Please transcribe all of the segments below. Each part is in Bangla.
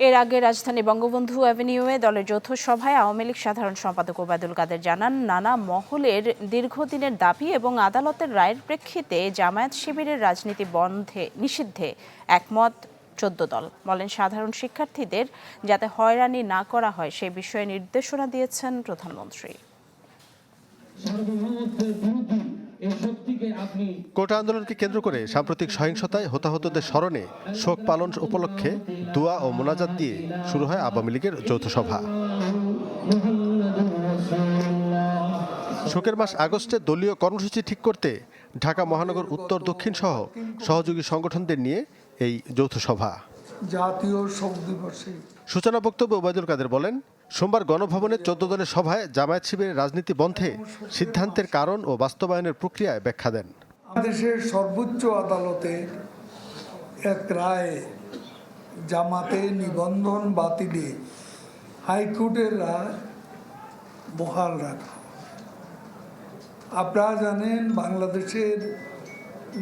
এর আগে রাজধানী বঙ্গবন্ধু অ্যাভিনিউয়ে দলের যৌথ সভায় আওয়ামী লীগ সাধারণ সম্পাদক ওবায়দুল কাদের জানান, নানা মহলের দীর্ঘদিনের দাবি এবং আদালতের রায়ের প্রেক্ষিতে জামায়াত শিবিরের রাজনীতি বন্ধে নিষিদ্ধে একমত চোদ্দ দল। বলেন, সাধারণ শিক্ষার্থীদের যাতে হয়রানি না করা হয়, সে বিষয়ে নির্দেশনা দিয়েছেন প্রধানমন্ত্রী। কোটা আন্দোলনকে কেন্দ্র করে সাম্প্রতিক সহিংসতায় হতাহতদের স্মরণে শোক পালন উপলক্ষে দোয়া ও মোনাজাত দিয়ে শুরু হয় আওয়ামী লীগের যৌথ সভা। শোকের মাস আগস্টে দলীয় কর্মসূচি ঠিক করতে ঢাকা মহানগর উত্তর দক্ষিণ সহ সহযোগী সংগঠনদের নিয়ে এই যৌথ সভা। জাতীয় শোক দিবসে। সূচনা বক্তব্যে ওবায়দুল কাদের বলেন সোমবার গণভবনের চোদ্দ দলের সভায় জামায়াত শিবিরের রাজনীতি বন্ধে সিদ্ধান্তের কারণ ও বাস্তবায়নের প্রক্রিয়ায় ব্যাখ্যা দেন। দেশের সর্বোচ্চ আদালতে এক রায়ে জামাতে নিবন্ধন বাতিলে হাইকোর্টের রায় বহাল রাখা। আপনারা জানেন বাংলাদেশের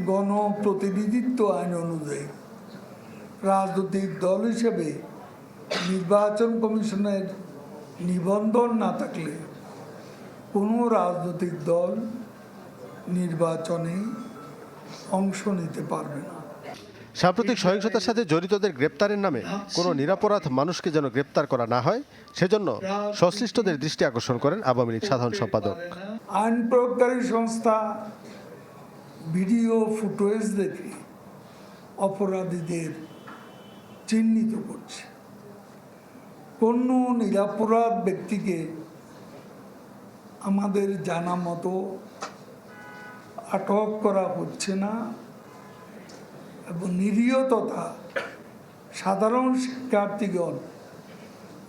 গণপ্রতিনিধিত্ব আইন অনুযায়ী রাজনৈতিক দল হিসেবে নির্বাচন কমিশনের নিবন্ধন না থাকলে কোনো রাজনৈতিক দল নির্বাচনে অংশ নিতে পারবে না। সাম্প্রতিক সহিংসতার সাথে জড়িতদের গ্রেপ্তারের নামে কোনো নিরাপরাধ মানুষকে যেন গ্রেপ্তার করা না হয় সেজন্য সংশ্লিষ্টদের দৃষ্টি আকর্ষণ করেন আওয়ামী লীগ সাধারণ সম্পাদক। আইন প্রয়োগকারী সংস্থা ভিডিও ফুটেজ দেখে অপরাধীদের চিহ্নিত করছে। কোনো নিরাপরাধ ব্যক্তিকে আমাদের জানা মতো আটক করা হচ্ছে না এবং নিরীহ তথা সাধারণ শিক্ষার্থীগণ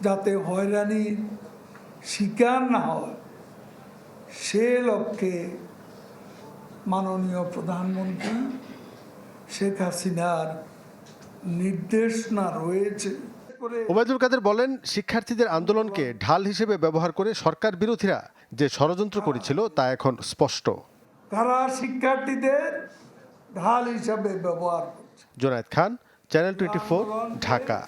যাতে হয়রানির শিকার না হয়, সে লক্ষ্যে মাননীয় প্রধানমন্ত্রী শেখ হাসিনার নির্দেশনা রয়েছে। ওবায়দুল কাদের বলেন, শিক্ষার্থীদের আন্দোলনকে ঢাল হিসেবে ব্যবহার করে সরকার বিরোধীরা যে ষড়যন্ত্র করেছিল তা এখন স্পষ্ট। তারা শিক্ষার্থীদের ঢাল হিসাবে ব্যবহার করছে। Zonayed Khan channel twenty Dhaka.